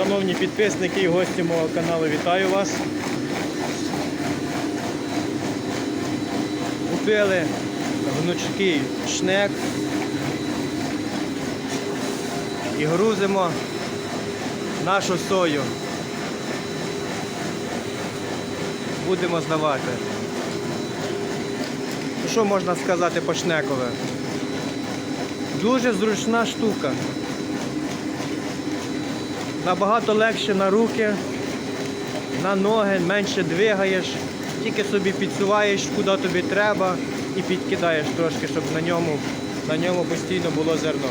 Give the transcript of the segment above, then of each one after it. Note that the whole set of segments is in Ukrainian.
Шановні підписники і гості мого каналу, вітаю вас. Купили гнучкий шнек і грузимо нашу сою. Будемо здавати. Що можна сказати по шнекове? Дуже зручна штука. Набагато легше на руки, на ноги, менше двигаєш, тільки собі підсуваєш, куди тобі треба, і підкидаєш трошки, щоб на ньому, на ньому постійно було зерно.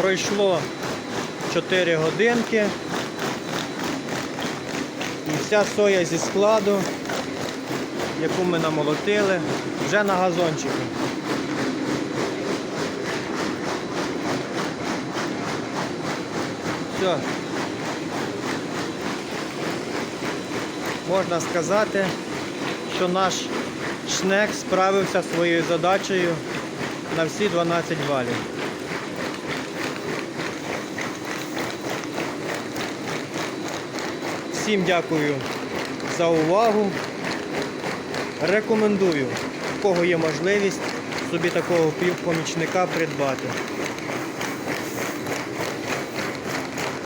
Пройшло 4 годинки. І вся соя зі складу, яку ми намолотили, вже на газончику. Все. Можна сказати, що наш шнек справився своєю задачею на всі 12 балів. Всім дякую за увагу. Рекомендую, в кого є можливість, собі такого помічника придбати.